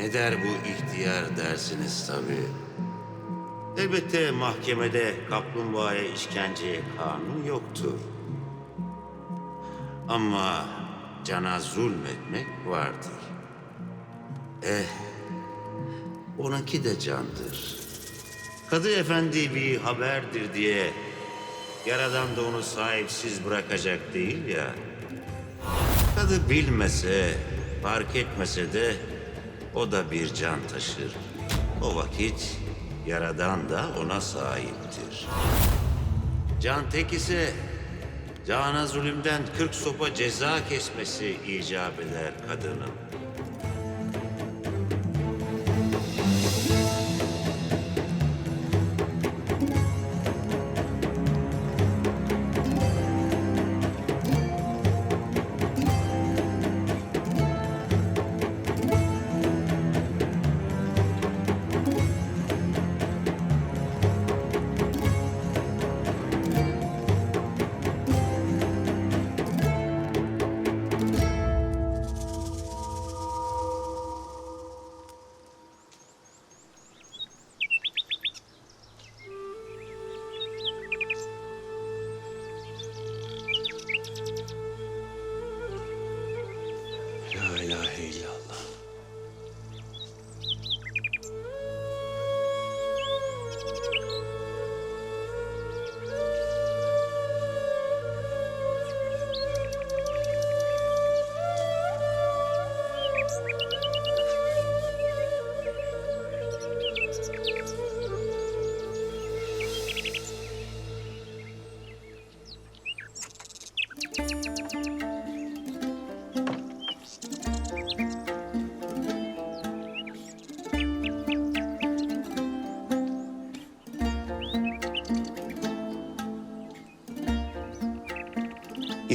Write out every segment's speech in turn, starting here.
Ne der bu ihtiyar dersiniz tabii. Elbette mahkemede kaplumbağaya işkenceye kanun yoktur. Ama cana zulmetmek vardır. Eh, onunki de candır. Kadı efendi bir haberdir diye Yaradan da onu sahipsiz bırakacak değil ya. Kadı bilmese, fark etmese de o da bir can taşır. O vakit Yaradan da ona sahiptir. Can tek ise cana zulümden kırk sopa ceza kesmesi icap eder kadının.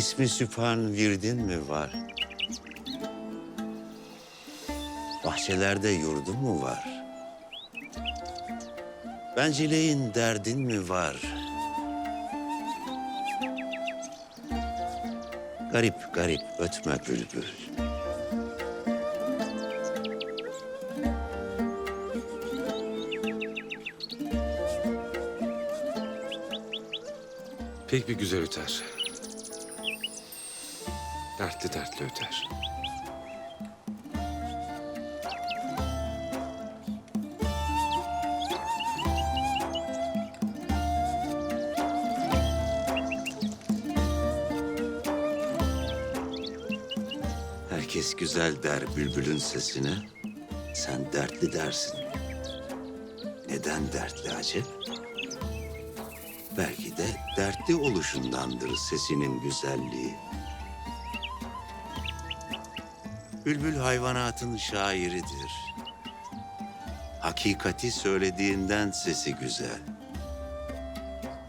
İsmi Sübhan Virdin mi var? Bahçelerde yurdun mu var? Bencileyin derdin mi var? Garip garip ötme bülbül. Pek bir güzel öter. Dertli dertli öter. Herkes güzel der bülbülün sesine. Sen dertli dersin. Neden dertli acep? Belki de dertli oluşundandır sesinin güzelliği. Bülbül hayvanatın şairidir. Hakikati söylediğinden sesi güzel.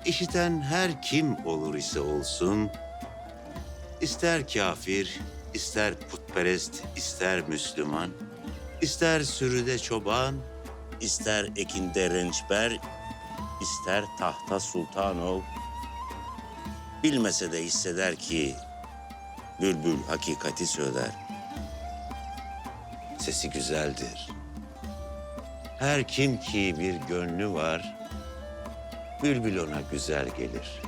İşiten her kim olur ise olsun, ister kafir, ister putperest, ister Müslüman, ister sürüde çoban, ister ekinde rençber, ister tahta sultan ol. Bilmese de hisseder ki bülbül hakikati söyler. Sesi güzeldir. Her kim ki bir gönlü var, bülbül ona güzel gelir.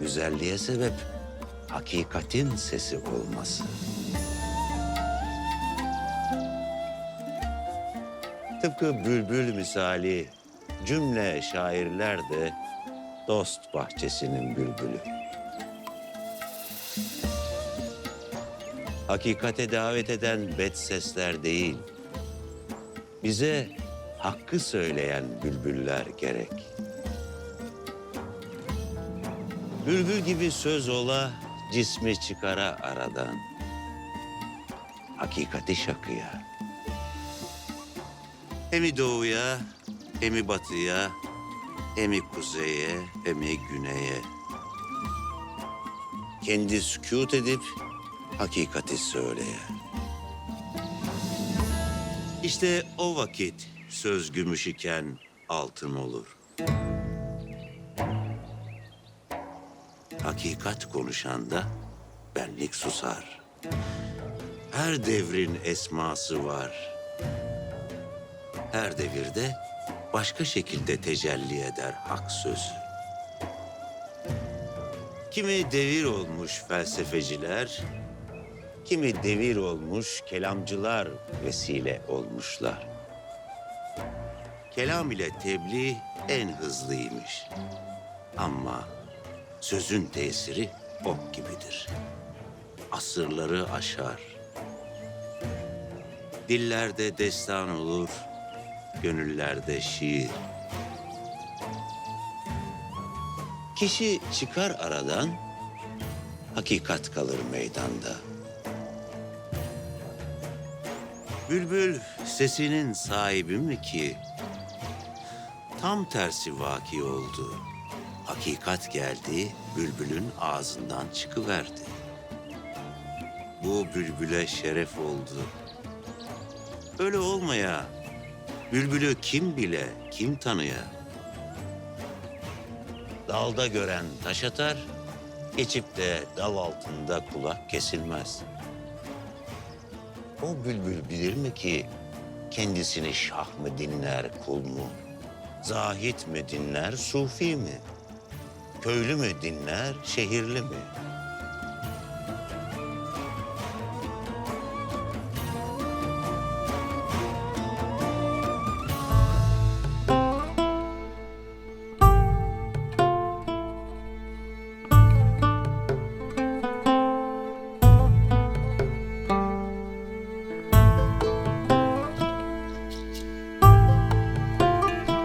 Güzelliğe sebep hakikatin sesi olması. Tıpkı bülbül misali cümle şairler de dost bahçesinin bülbülü. Hakikate davet eden bet sesler değil, bize hakkı söyleyen bülbüller gerek. Bülbül gibi söz ola, cismi çıkara aradan. Hakikati şakıya. Hemi doğuya, hemi batıya, hemi kuzeye, hemi güneye. Kendi sükut edip hakikati söyleye. İşte o vakit söz gümüş iken altın olur. Hakikat konuşanda benlik susar. Her devrin esması var. Her devirde başka şekilde tecelli eder hak sözü. Kimi devir olmuş felsefeciler, kimi devir olmuş kelamcılar vesile olmuşlar. Kelam ile tebliğ en hızlıymış. Ama sözün tesiri ok gibidir. Asırları aşar. Dillerde destan olur, gönüllerde şiir. Kişi çıkar aradan, hakikat kalır meydanda. Bülbül sesinin sahibi mi ki? Tam tersi vaki oldu. Hakikat geldi, bülbülün ağzından çıkıverdi. Bu bülbüle şeref oldu. Öyle olmaya, bülbülü kim bile, kim tanıya? Dalda gören taş atar, geçip de dal altında kulak kesilmez. O bülbül bilir mi ki kendisini şah mı dinler, kul mu? Zahit mi dinler, sufi mi? Köylü mü dinler, şehirli mi?